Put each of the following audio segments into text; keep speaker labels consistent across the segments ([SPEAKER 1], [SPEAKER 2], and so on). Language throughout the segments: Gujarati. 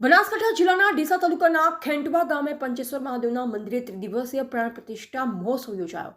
[SPEAKER 1] બનાસકાંઠા જિલ્લાના ડીસા તાલુકાના ખેંટવા ગામે પંચેશ્વર મહાદેવના મંદિરે ત્રિદિવસીય પ્રાણ પ્રતિષ્ઠા મહોત્સવ યોજાયો.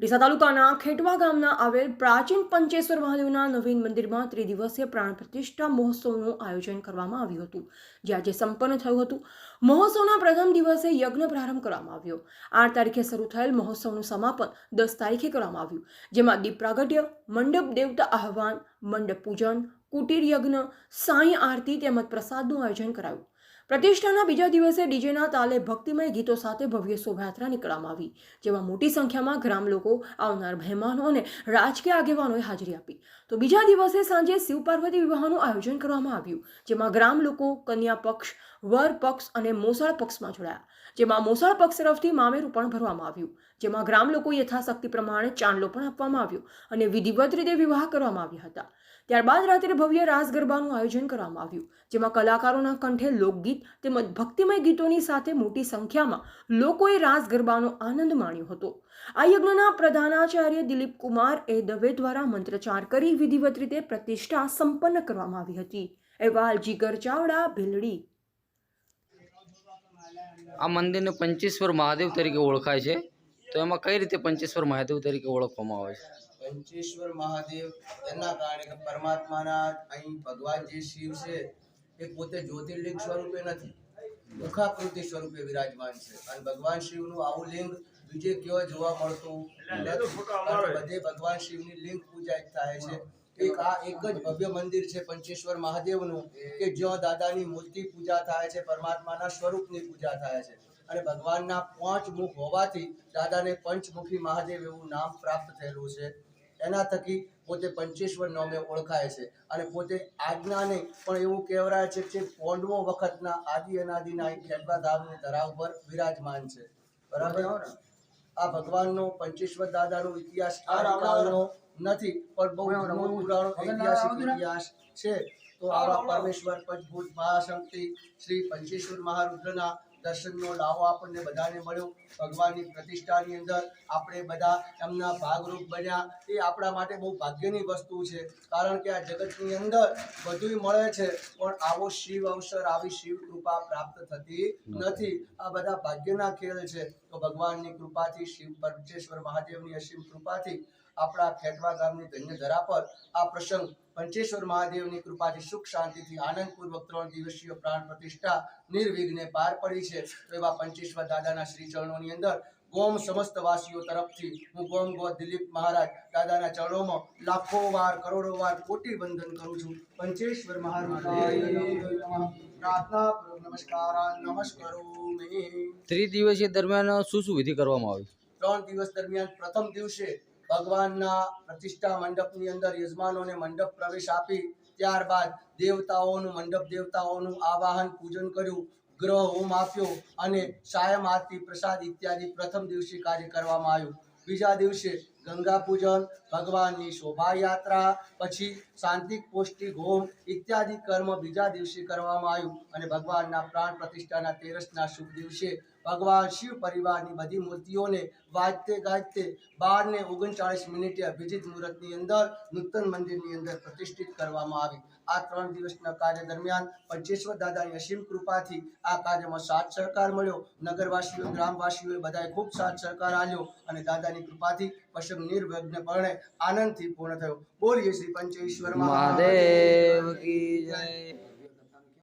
[SPEAKER 1] ડીસા તાલુકાના ખેંટવા ગામના આવેલ પ્રાચીન પંચેશ્વર મહાદેવના નવીન મંદિરમાં ત્રિદિવસીય પ્રાણ પ્રતિષ્ઠા મહોત્સવનું આયોજન કરવામાં આવ્યું હતું, જે આજે સંપન્ન થયું હતું. મહોત્સવના પ્રથમ દિવસે યજ્ઞ પ્રારંભ કરવામાં આવ્યો. આઠ તારીખે શરૂ થયેલ મહોત્સવનું સમાપન દસ તારીખે કરવામાં આવ્યું, જેમાં દીપ પ્રાગટ્ય, મંડપ દેવતા આહવાન, મંડપ પૂજન કુટીર યજ્ઞ, સાંઈ આરતી તેમજ પ્રસાદનું આયોજન કરાયું. પ્રતિષ્ઠાના બીજા દિવસે ડીજેના તાલે ભક્તિમય ગીતો સાથે ભવ્ય શોભાયાત્રા નીકળવામાં આવી, જેમાં મોટી સંખ્યામાં ગ્રામ લોકો, આવનાર મહેમાનો અને રાજકીય આગેવાનોએ હાજરી આપી. તો બીજા દિવસે સાંજે શિવ પાર્વતી વિવાહનું આયોજન કરવામાં આવ્યું, જેમાં ગ્રામ લોકો, કન્યા પક્ષ, વર પક્ષ અને મોસાળ પક્ષમાં જોડાયા. જેમાં મોસાળ પક્ષ તરફથી મામેરું પણ ભરવામાં આવ્યું. જેમાં ગ્રામ લોકો યથાશક્તિ પ્રમાણે ચાંદલો પણ આપવામાં આવ્યો અને વિધિવત રીતે વિવાહ કરવામાં આવ્યા હતા. ત્યારબાદ રાત્રે ભવ્ય રાસ ગરબાનું આયોજન કરવામાં આવ્યું, જેમાં કલાકારોના કંઠે લોકગીત તેમજ ભક્તિમય ગીતોની સાથે મોટી સંખ્યામાં લોકોએ રાસ ગરબાનો આનંદ માણ્યો હતો. આ યજ્ઞના પ્રધાનાચાર્ય દિલીપ કુમાર એ દવે દ્વારા મંત્રચાર કરી વિધિવત રીતે પ્રતિષ્ઠા સંપન્ન કરવામાં આવી હતી. અહેવાલ, જીગર ચાવડા, ભીલડી.
[SPEAKER 2] આ મંદિરને પંચેશ્વર મહાદેવ તરીકે ઓળખાય છે. તો એમાં કઈ રીતે પંચેશ્વર મહાદેવ તરીકે ઓળખવામાં આવે છે?
[SPEAKER 3] પંચેશ્વર મહાદેવ, એના કારણે કે પરમાત્માના અહીં ભગવાન જે શિવ છે, એ પોતે જ્યોતિર્લિંગ સ્વરૂપે નથી, મુખાકૃતિ સ્વરૂપે વિરાજમાન છે. અને ભગવાન શિવનું આવું લિંગ બીજે ક્યાંય જોવા મળતું બધે ભગવાન શિવની લિંગ પૂજા થાય છે. એક આ એક જ ભવ્ય મંદિર છે પંચેશ્વર મહાદેવનું, કે જ્યાં દાદાની મૂર્તિ પૂજા થાય છે, પરમાત્માના સ્વરૂપની પૂજા થાય છે. અને ભગવાનના પાંચ મુખ હોવાથી દાદાને પંચમુખી મહાદેવ એવું નામ પ્રાપ્ત થયેલું છે. એના થકી પોતે પંચેશ્વર નામે ઓળખાય છે અને પોતે આજ્ઞાને પણ એવું કહેવાય છે કે પોંડવો વખતના આદિ અનાદિના ખેડવા ધામની ધરા ઉપર વિરાજમાન છે. બરાબર? આ ભગવાનનો પંચેશ્વર દાદાનો ઇતિહાસ આ કાળનો નથી પણ બહુ પુરાણો ઐતિહાસિક ઇતિહાસ છે. તો આવા પરમેશ્વર પંચભૂત મહાશક્તિ શ્રી પંચેશ્વર મહારુદ્રના દર્શનનો લાવો આપણને બધાને મળ્યો. ભગવાનની પ્રતિષ્ઠાની અંદર આપણે બધા એમના ભાગરૂપ બન્યા. એ આપણા માટે બહુ ભાગ્યની વસ્તુ છે. કારણ કે આ જગતની અંદર બધુંય મળે છે, પણ આવો શિવ અવસર, આવી શિવ કૃપા પ્રાપ્ત થતી નથી. આ બધા ભાગ્યના ખેલ છે. તો ભગવાનની કૃપાથી, શિવ પરમેશ્વર મહાદેવની અસીમ કૃપાથી આપણા ખેટવા ગામની ધન્ય ધરા પર આ પ્રસંગ પંચેશ્વર મહાદેવની કૃપાથી સુખ શાંતિથી આનંદપૂર્વક ત્રણ દિવસીય પ્રાણ પ્રતિષ્ઠા નિર્વિઘ્ને પાર પડી છે. તો એવા પંચેશ્વર દાદાના શ્રી ચરણોની અંદર ગોમ સમસ્ત વાસીઓ તરફથી હું ગોમ ગો દિલીપ મહારાજ દાદાના ચરણોમાં લાખો વાર કરોડો વાર કોટી વંદન કરું છું. પંચેશ્વર મહારાજ પ્રાર્થના નમસ્કાર નમસ્કારો
[SPEAKER 2] ત્રિદિવસીય દરમિયાન શું શું વિધિ કરવામાં આવી?
[SPEAKER 3] ત્રણ દિવસ દરમિયાન પ્રથમ દિવસે ભગવાનના પ્રતિષ્ઠા મંડપની અંદર યજમાનોને મંડપ પ્રવેશ આપી, ત્યારબાદ દેવતાઓનું મંડપ, દેવતાઓનું આવાહન, પૂજન કર્યું, ગ્રહ હોમ આપ્યો અને સાયમ આરતી, પ્રસાદ ઇત્યાદિ પ્રથમ દિવસે કાર્ય કરવામાં આવ્યું. બીજા દિવસે ગંગા પૂજન, ભગવાનની શોભાયાત્રા, પછી શાંતિક પૌષ્ટિક હોમ ઇત્યાદિ કર્મ બીજા દિવસે કરવામાં આવ્યું અને ભગવાનના પ્રાણ પ્રતિષ્ઠાના તેરસના શુભ દિવસે ભગવાન શિવ પરિવારની બધી મૂર્તિઓને વાજતે ગાજતે બાર ને ઓગણચાળીસ મિનિટે અભિજીત મુહૂર્તની અંદર નૂતન મંદિરની અંદર પ્રતિષ્ઠિત કરવામાં આવી. આ ત્રણ દિવસના કાર્ય દરમિયાન પંચેશ્વર દાદાની અસીમ કૃપાથી આ કાર્યમાં સાથ સહકાર મળ્યો. નગરવાસીઓ, ગ્રામવાસીઓએ બધાએ ખૂબ સાથ સહકાર આપ્યો અને દાદાની કૃપાથી પ્રસંગ નિર્વિઘ્નપણે આનંદથી પૂર્ણ થયો. બોલીએ શ્રી પંચેશ્વર મહાદેવ